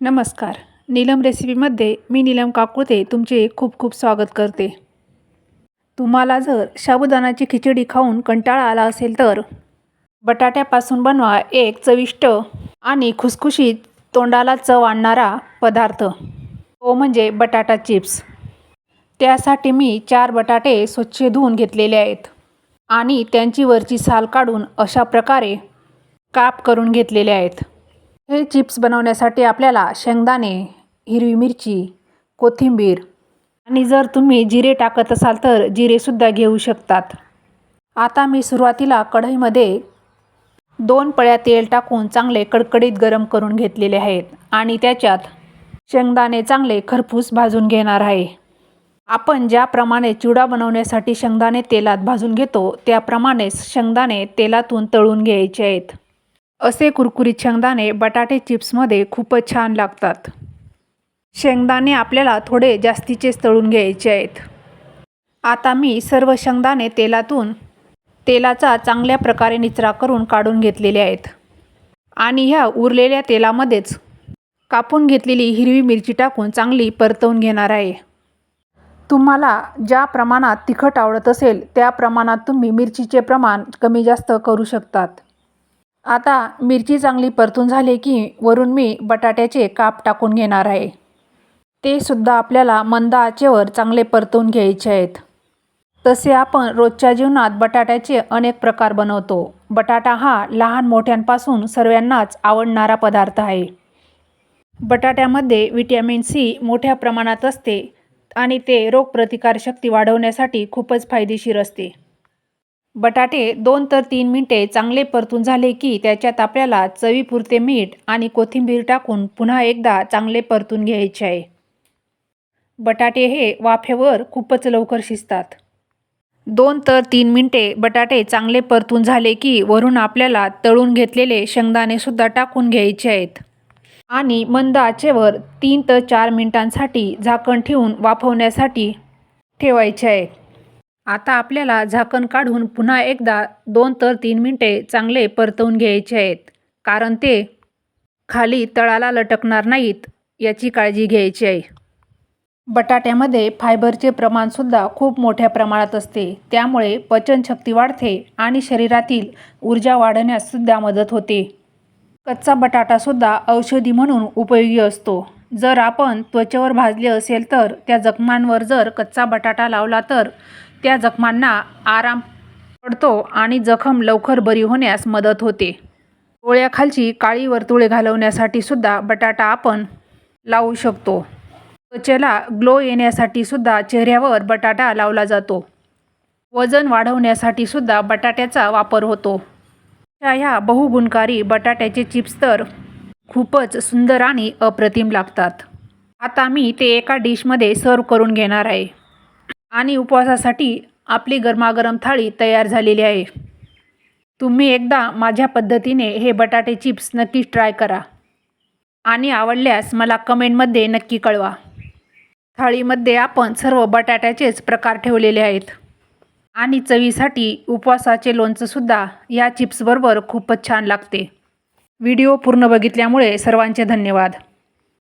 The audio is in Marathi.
नमस्कार. नीलम रेसिपीमध्ये मी नीलम काकुळते तुमचे खूप खूप स्वागत करते. तुम्हाला जर साबुदाणाची खिचडी खाऊन कंटाळा आला असेल तर बटाट्यापासून बनवा एक चविष्ट आणि खुसखुशीत तोंडाला चव आणणारा पदार्थ. तो म्हणजे बटाटा चिप्स. त्यासाठी मी चार बटाटे स्वच्छ धुवून घेतलेले आहेत आणि त्यांची वरची साल काढून अशा प्रकारे काप करून घेतलेले आहेत. हे चिप्स बनवण्यासाठी आपल्याला शेंगदाणे हिरवी मिरची कोथिंबीर आणि जर तुम्ही जिरे टाकत असाल तर जिरेसुद्धा घेऊ शकतात. आता मी सुरुवातीला कढईमध्ये दोन पळ्या तेल टाकून चांगले कडकडीत गरम करून घेतलेले आहेत आणि त्याच्यात शेंगदाणे चांगले खरपूस भाजून घेणार आहे. आपण ज्याप्रमाणे चिवडा बनवण्यासाठी शेंगदाणे तेलात भाजून घेतो त्याप्रमाणेच शेंगदाणे तेलातून तळून घ्यायचे आहेत. असे कुरकुरीत शेंगदाणे बटाटे चिप्समध्ये खूपच छान लागतात. शेंगदाणे आपल्याला थोडे जास्तीचेच तळून घ्यायचे आहेत. आता मी सर्व शेंगदाणे तेलातून तेलाचा चांगल्या प्रकारे निचरा करून काढून घेतलेले आहेत. आणि ह्या उरलेल्या तेलामध्येच कापून घेतलेली हिरवी मिरची टाकून चांगली परतवून घेणार आहे. तुम्हाला ज्या प्रमाणात तिखट आवडत असेल त्या प्रमाणात तुम्ही मिरचीचे प्रमाण कमी जास्त करू शकतात. आता मिरची चांगली परतून झाली की वरून मी बटाट्याचे काप टाकून घेणार आहे. ते सुद्धा आपल्याला मंद आचेवर चांगले परतून घ्यायचे आहेत. तसे आपण रोजच्या जीवनात बटाट्याचे अनेक प्रकार बनवतो. बटाटा हा लहान मोठ्यांपासून सर्वांनाच आवडणारा पदार्थ आहे. बटाट्यामध्ये विटॅमिन सी मोठ्या प्रमाणात असते आणि ते रोगप्रतिकारशक्ती वाढवण्यासाठी खूपच फायदेशीर असते. बटाटे दोन तर तीन मिनटे चांगले परतून झाले की त्याच्यात आपल्याला चवीपुरते मीठ आणि कोथिंबीर टाकून पुन्हा एकदा चांगले परतून घ्यायचे आहे. बटाटे हे वाफेवर खूपच लवकर शिजतात. दोन तर तीन मिनटे बटाटे चांगले परतून झाले की वरून आपल्याला तळून घेतलेले शेंगदाणेसुद्धा टाकून घ्यायचे आहेत. आणि मंद आचेवर तीन तर चार मिनिटांसाठी झाकण ठेवून वाफवण्यासाठी ठेवायचे आहे. आता आपल्याला झाकण काढून पुन्हा एकदा दोन तर तीन मिनटे चांगले परतवून घ्यायचे आहेत. कारण ते खाली तळाला लटकणार नाहीत याची काळजी घ्यायची आहे. बटाट्यामध्ये फायबरचे प्रमाणसुद्धा खूप मोठ्या प्रमाणात असते. त्यामुळे पचनशक्ती वाढते आणि शरीरातील ऊर्जा वाढवण्याससुद्धा मदत होते. कच्चा बटाटासुद्धा औषधी म्हणून उपयोगी असतो. जर आपण त्वचेवर भाजले असेल तर त्या जखमांवर जर कच्चा बटाटा लावला तर त्या जखमांना आराम पडतो आणि जखम लवकर बरी होण्यास मदत होते. डोळ्याखालची काळी वर्तुळे घालवण्यासाठी सुद्धा बटाटा आपण लावू शकतो. त्वचेला ग्लो येण्यासाठी सुद्धा चेहऱ्यावर बटाटा लावला जातो. वजन वाढवण्यासाठी सुद्धा बटाट्याचा वापर होतो. ह्या बहुगुणकारी बटाट्याचे चिप्स तर खूपच सुंदर आणि अप्रतिम लागतात. आता मी ते एका डिशमध्ये सर्व करून घेणार आहे. आणि उपवासासाठी आपली गरमागरम थाळी तयार झालेली आहे. तुम्ही एकदा माझ्या पद्धतीने हे बटाटे चिप्स नक्कीच ट्राय करा. आणि आवडल्यास मला कमेंटमध्ये नक्की कळवा. थाळीमध्ये आपण सर्व बटाट्याचेच प्रकार ठेवलेले आहेत. आणि चवीसाठी उपवासाचे लोणचंसुद्धा या चिप्सबरोबर खूपच छान लागते. व्हिडिओ पूर्ण बघितल्यामुळे सर्वांचे धन्यवाद.